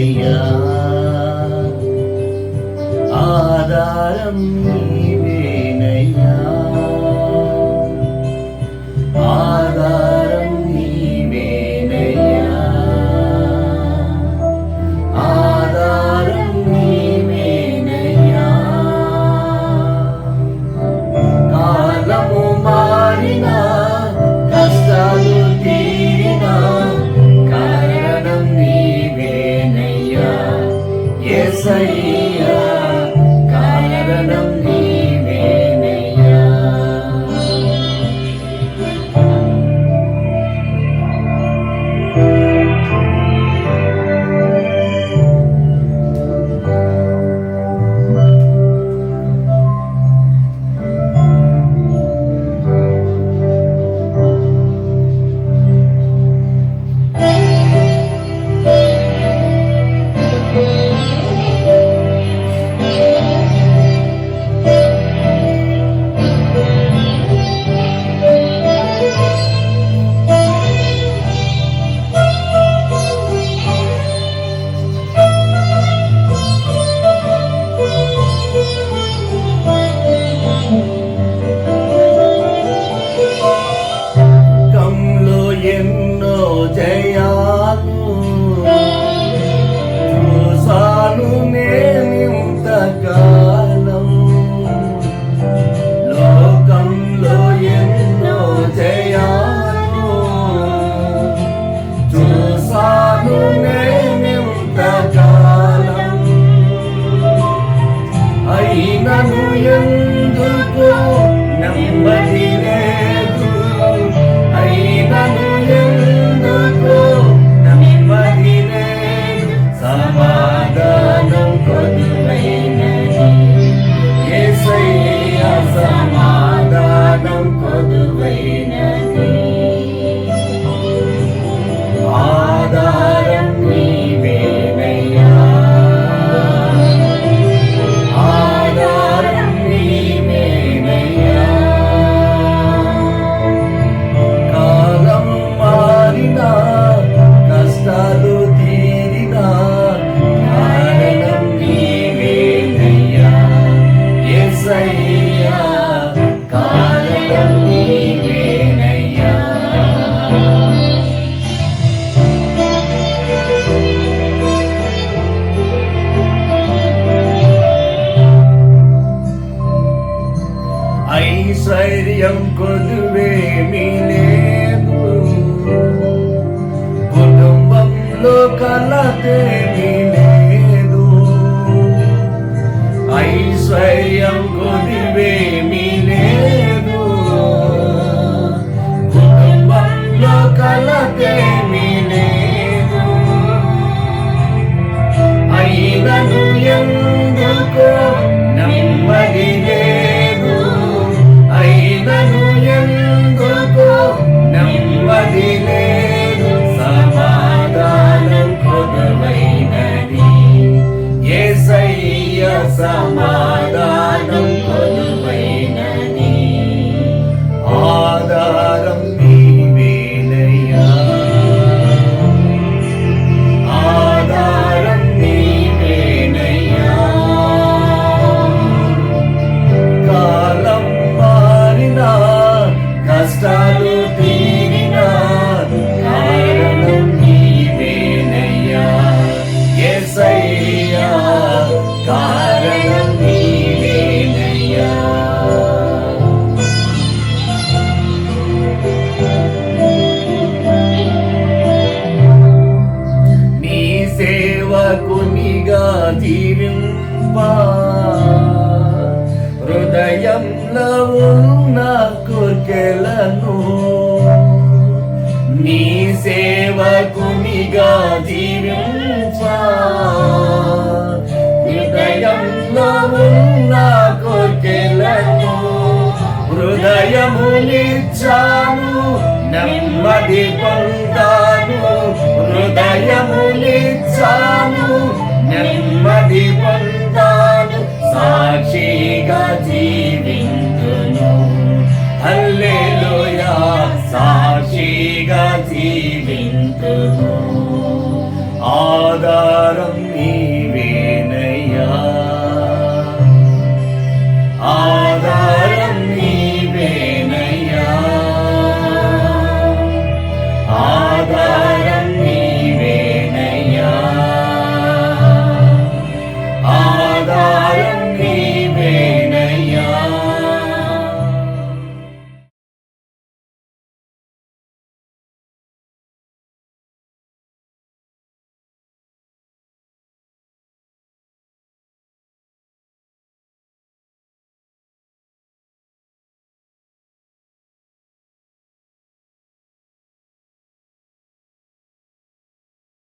ஐயா ஆதாரம் நீ எசையே ശൈര്യം കൊതുവേ മിലേതു കുടുംബം ലോകലതേ హృదయమునిచ్చాను నెమ్మది పొందాను. హృదయమునిచ్చాను నెమ్మది పొందాను. సాక్షిగా జీవిందును హల్లెలూయా సాక్షిగా జీవిందును ఆధారం నీ